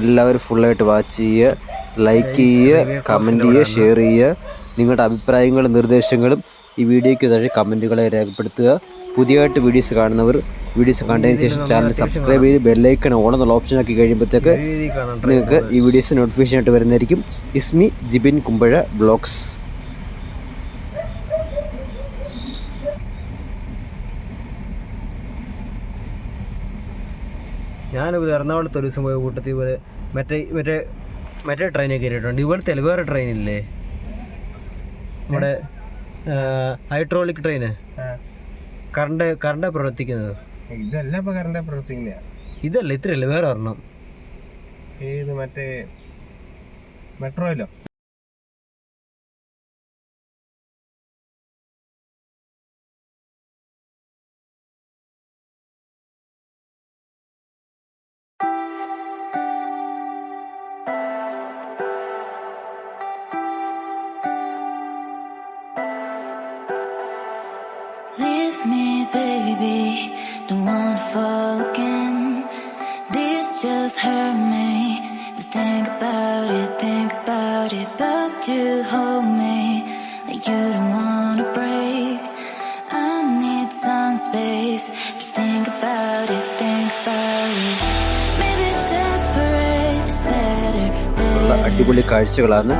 എല്ലാവരും ഫുള്ളായിട്ട് വാച്ച് ചെയ്യുക ലൈക്ക് ചെയ്യുക കമന്റ് ചെയ്യുക ഷെയർ ചെയ്യുക നിങ്ങളുടെ അഭിപ്രായങ്ങളും നിർദ്ദേശങ്ങളും ഈ വീഡിയോയ്ക്ക് താഴെ കമന്റുകളെ രേഖപ്പെടുത്തുക. പുതിയതായിട്ട് വീഡിയോസ് കാണുന്നവർ വീഡിയോസ് കണ്ടതിന് ശേഷം ചാനൽ സബ്സ്ക്രൈബ് ചെയ്ത് ബെല്ലൈക്കൺ ഓൺ എന്നുള്ള ഓപ്ഷൻ ആക്കി കഴിയുമ്പോഴത്തേക്ക് നിങ്ങൾക്ക് ഈ വീഡിയോസ് നോട്ടിഫിക്കേഷൻ ആയിട്ട് വരുന്നതായിരിക്കും. ഇസ്മി ജിബിൻ കുമ്പഴ ബ്ലോഗ്സ് ഞാനിപ്പോൾ എറണാകുളത്ത് ഒരു ദിവസം പോയ കൂട്ടത്തിൽ പോലെ മറ്റേ മറ്റേ മറ്റേ ട്രെയിനെ കയറിയിട്ടുണ്ട്. ഇവിടുത്തെ വേറെ ട്രെയിനില്ലേ നമ്മുടെ ഹൈഡ്രോളിക് ട്രെയിന് കറണ്ട് കറണ്ടാ പ്രവർത്തിക്കുന്നത്? ഇതല്ല ഇപ്പൊ കറണ്ട് പ്രവർത്തിക്കുന്ന. ഇതല്ല ഇത്രയല്ലേ വേറെ ഒരെണ്ണം. ഏത് മറ്റേ മെട്രോയിലോ baby. Don't wanna fall again. This just hurt me. Just think about it, think about it. But you hold me like you don't wanna break. I need some space. Just think about it, think about it. Maybe separate is better, ഉള്ള better. അടിപൊളി കാഴ്ചകളാണ്